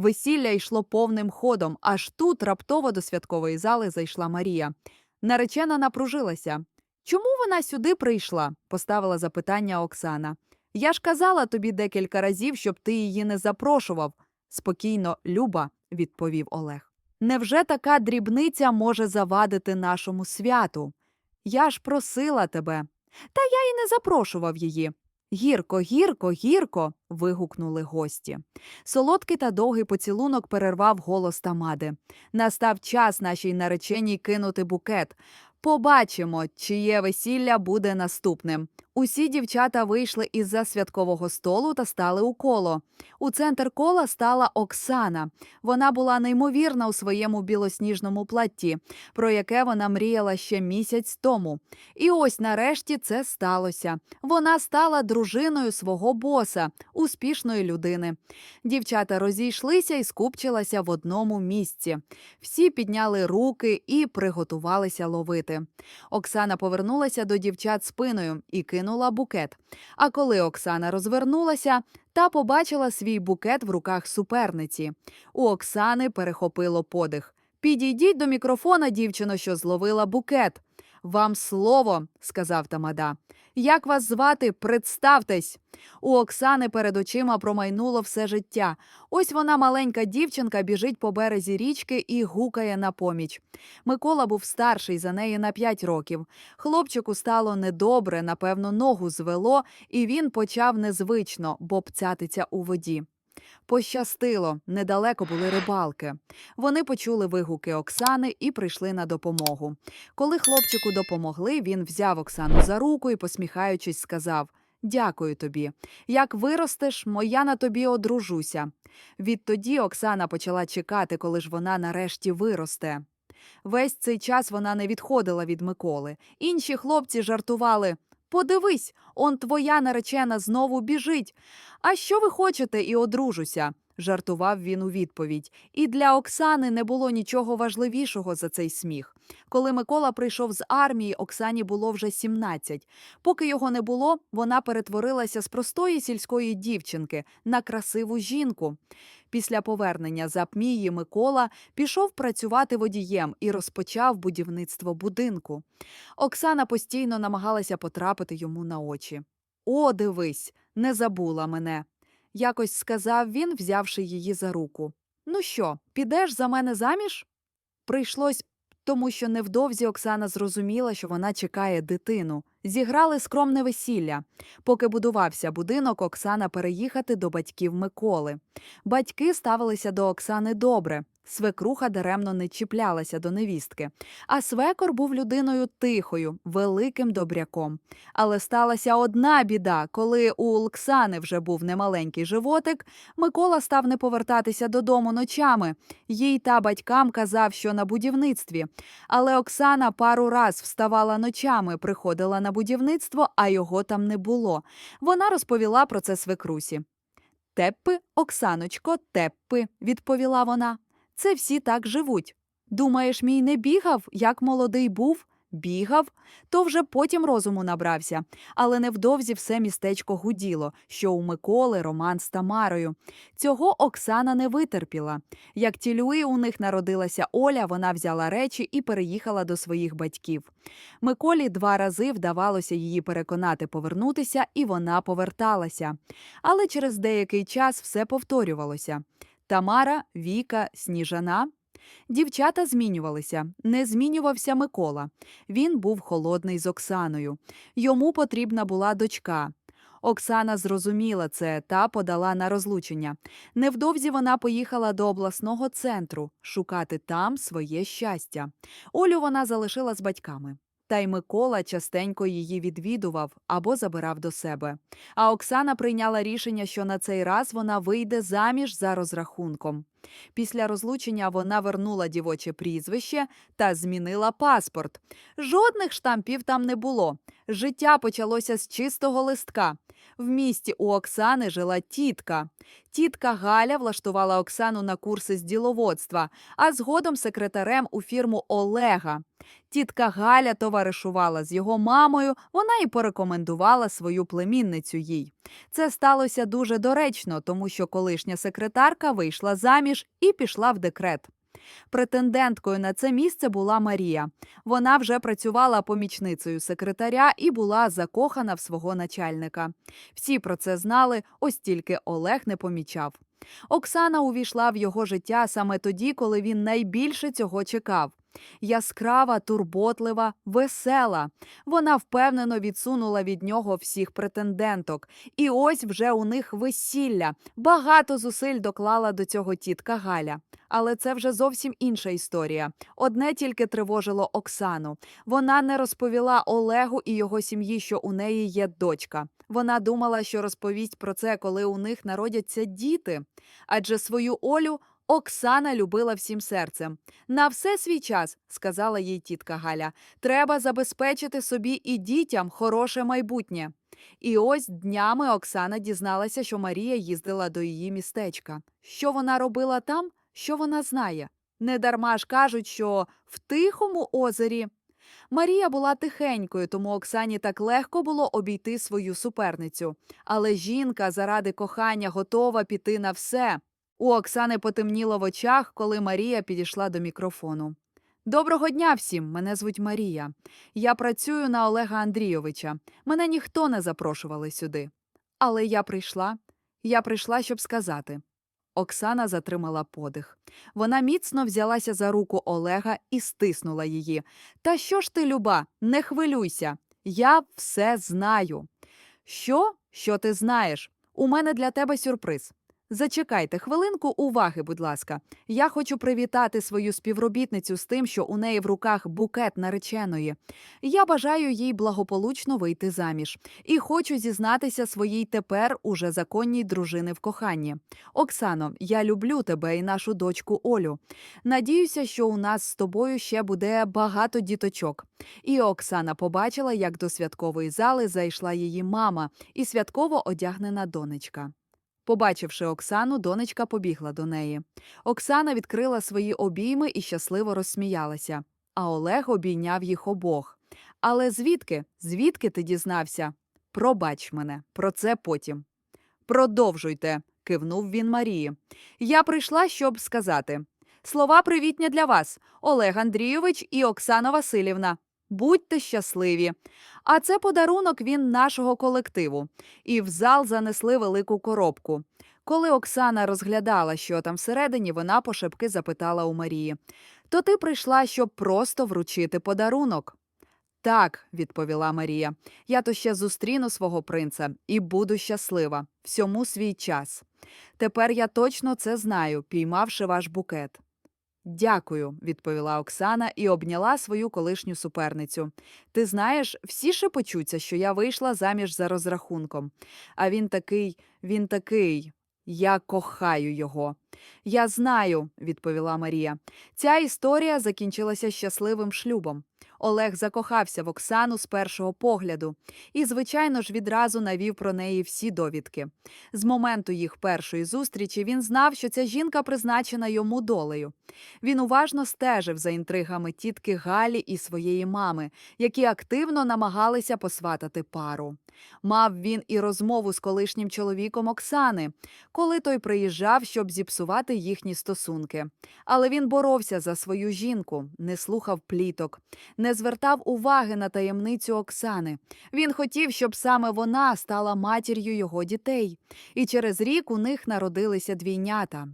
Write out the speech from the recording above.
Весілля йшло повним ходом, аж тут раптово до святкової зали зайшла Марія. Наречена напружилася. Чому вона сюди прийшла? поставила запитання Оксана. Я ж казала тобі декілька разів, щоб ти її не запрошував. Спокійно, Люба, відповів Олег. Невже така дрібниця може завадити нашому святу? Я ж просила тебе. Та я й не запрошував її. Гірко, гірко, гірко. вигукнули гості. Солодкий та довгий поцілунок перервав голос Тамади. Настав час нашій нареченій кинути букет. Побачимо, чиє весілля буде наступним. Усі дівчата вийшли із-за святкового столу та стали у коло. У центр кола стала Оксана. Вона була неймовірна у своєму білосніжному платті, про яке вона мріяла ще місяць тому. І ось нарешті це сталося. Вона стала дружиною свого боса, успішної людини. Дівчата розійшлися і скупчилися в одному місці. Всі підняли руки і приготувалися ловити. Оксана повернулася до дівчат спиною і кинула букет. А коли Оксана розвернулася, та побачила свій букет в руках суперниці. У Оксани перехопило подих. Підійдіть до мікрофона, дівчино, що зловила букет. Вам слово, сказав Тамада. Як вас звати? Представтесь. У Оксани перед очима промайнуло все життя. Ось вона, маленька дівчинка, біжить по березі річки і гукає на поміч. Микола був старший за неї на п'ять років. Хлопчику стало недобре, напевно, ногу звело, і він почав незвично бобцятися у воді. Пощастило, недалеко були рибалки. Вони почули вигуки Оксани і прийшли на допомогу. Коли хлопчику допомогли, він взяв Оксану за руку і, посміхаючись, сказав: Дякую тобі. Як виростеш, моя на тобі одружуся. Відтоді Оксана почала чекати, коли ж вона нарешті виросте. Весь цей час вона не відходила від Миколи. Інші хлопці жартували. Подивись, он твоя наречена знову біжить. А що ви хочете і одружуся? Жартував він у відповідь. І для Оксани не було нічого важливішого за цей сміх. Коли Микола прийшов з армії, Оксані було вже 17. Поки його не було, вона перетворилася з простої сільської дівчинки на красиву жінку. Після повернення з Апмії Микола пішов працювати водієм і розпочав будівництво будинку. Оксана постійно намагалася потрапити йому на очі. О, дивись, не забула мене. Якось сказав він, взявши її за руку. Ну що, підеш за мене заміж? Прийшлось, тому що невдовзі Оксана зрозуміла, що вона чекає дитину. Зіграли скромне весілля. Поки будувався будинок, Оксана переїхати до батьків Миколи. Батьки ставилися до Оксани добре. Свекруха даремно не чіплялася до невістки. А свекор був людиною тихою, великим добряком. Але сталася одна біда, коли у Олксани вже був немаленький животик, Микола став не повертатися додому ночами. Їй та батькам казав, що на будівництві. Але Оксана пару раз вставала ночами, приходила на будівництво, а його там не було. Вона розповіла про це свекрусі. Теппи, Оксаночко, теппи, відповіла вона. Це всі так живуть. Думаєш, мій не бігав, як молодий був? Бігав, то вже потім розуму набрався, але невдовзі все містечко гуділо, що у Миколи роман з Тамарою. Цього Оксана не витерпіла. Як тільки у них народилася Оля, вона взяла речі і переїхала до своїх батьків. Миколі два рази вдавалося її переконати повернутися, і вона поверталася. Але через деякий час все повторювалося. Тамара, Віка, Сніжана. Дівчата змінювалися. Не змінювався Микола. Він був холодний з Оксаною. Йому потрібна була дочка. Оксана зрозуміла це та подала на розлучення. Невдовзі вона поїхала до обласного центру шукати там своє щастя. Олю вона залишила з батьками. Та й Микола частенько її відвідував або забирав до себе. А Оксана прийняла рішення, що на цей раз вона вийде заміж за розрахунком. Після розлучення вона вернула дівоче прізвище та змінила паспорт. Жодних штампів там не було. Життя почалося з чистого листка. В місті у Оксани жила тітка. Тітка Галя влаштувала Оксану на курси з діловодства, а згодом секретарем у фірму Олега. Тітка Галя товаришувала з його мамою, вона і порекомендувала свою племінницю їй. Це сталося дуже доречно, тому що колишня секретарка вийшла заміж і пішла в декрет. Претенденткою на це місце була Марія. Вона вже працювала помічницею секретаря і була закохана в свого начальника. Всі про це знали, ось тільки Олег не помічав. Оксана увійшла в його життя саме тоді, коли він найбільше цього чекав. Яскрава, турботлива, весела. Вона впевнено відсунула від нього всіх претенденток. І ось вже у них весілля. Багато зусиль доклала до цього тітка Галя. Але це вже зовсім інша історія. Одне тільки тривожило Оксану. Вона не розповіла Олегу і його сім'ї, що у неї є дочка. Вона думала, що розповість про це, коли у них народяться діти. Адже свою Олю Оксана любила всім серцем. На все свій час, сказала їй тітка Галя, треба забезпечити собі і дітям хороше майбутнє. І ось днями Оксана дізналася, що Марія їздила до її містечка. Що вона робила там, що вона знає. Недарма ж кажуть, що в тихому озері. Марія була тихенькою, тому Оксані так легко було обійти свою суперницю. Але жінка заради кохання готова піти на все. У Оксани потемніло в очах, коли Марія підійшла до мікрофону. Доброго дня всім! Мене звуть Марія. Я працюю на Олега Андрійовича. Мене ніхто не запрошували сюди. Але я прийшла. Я прийшла, щоб сказати. Оксана затримала подих. Вона міцно взялася за руку Олега і стиснула її. Та що ж ти, люба, не хвилюйся. Я все знаю. Що? Що ти знаєш? У мене для тебе сюрприз. Зачекайте хвилинку уваги, будь ласка. Я хочу привітати свою співробітницю з тим, що у неї в руках букет нареченої. Я бажаю їй благополучно вийти заміж і хочу зізнатися своїй тепер уже законній дружини в коханні. Оксано, я люблю тебе і нашу дочку Олю. Надіюся, що у нас з тобою ще буде багато діточок. І Оксана побачила, як до святкової зали зайшла її мама і святково одягнена донечка. Побачивши Оксану, донечка побігла до неї. Оксана відкрила свої обійми і щасливо розсміялася. А Олег обійняв їх обох. Але звідки? Звідки ти дізнався? Пробач мене, про це потім. Продовжуйте, кивнув він Марії. Я прийшла, щоб сказати. Слова привітня для вас, Олег Андрійович і Оксана Васильівна. Будьте щасливі. А це подарунок він нашого колективу. І в зал занесли велику коробку. Коли Оксана розглядала, що там всередині, вона пошепки запитала у Марії: То ти прийшла, щоб просто вручити подарунок? Так, відповіла Марія. Я то ще зустріну свого принца і буду щаслива. Всьому свій час. Тепер я точно це знаю, піймавши ваш букет. Дякую, відповіла Оксана і обняла свою колишню суперницю. Ти знаєш, всі шепочуться, що я вийшла заміж за розрахунком. А він такий, він такий. Я кохаю його. Я знаю, відповіла Марія. Ця історія закінчилася щасливим шлюбом. Олег закохався в Оксану з першого погляду і, звичайно ж, відразу навів про неї всі довідки. З моменту їх першої зустрічі він знав, що ця жінка призначена йому долею. Він уважно стежив за інтригами тітки Галі і своєї мами, які активно намагалися посватати пару. Мав він і розмову з колишнім чоловіком Оксани, коли той приїжджав, щоб зіпсувати їхні стосунки. Але він боровся за свою жінку, не слухав пліток, не звертав уваги на таємницю Оксани. Він хотів, щоб саме вона стала матір'ю його дітей. І через рік у них народилися двійнята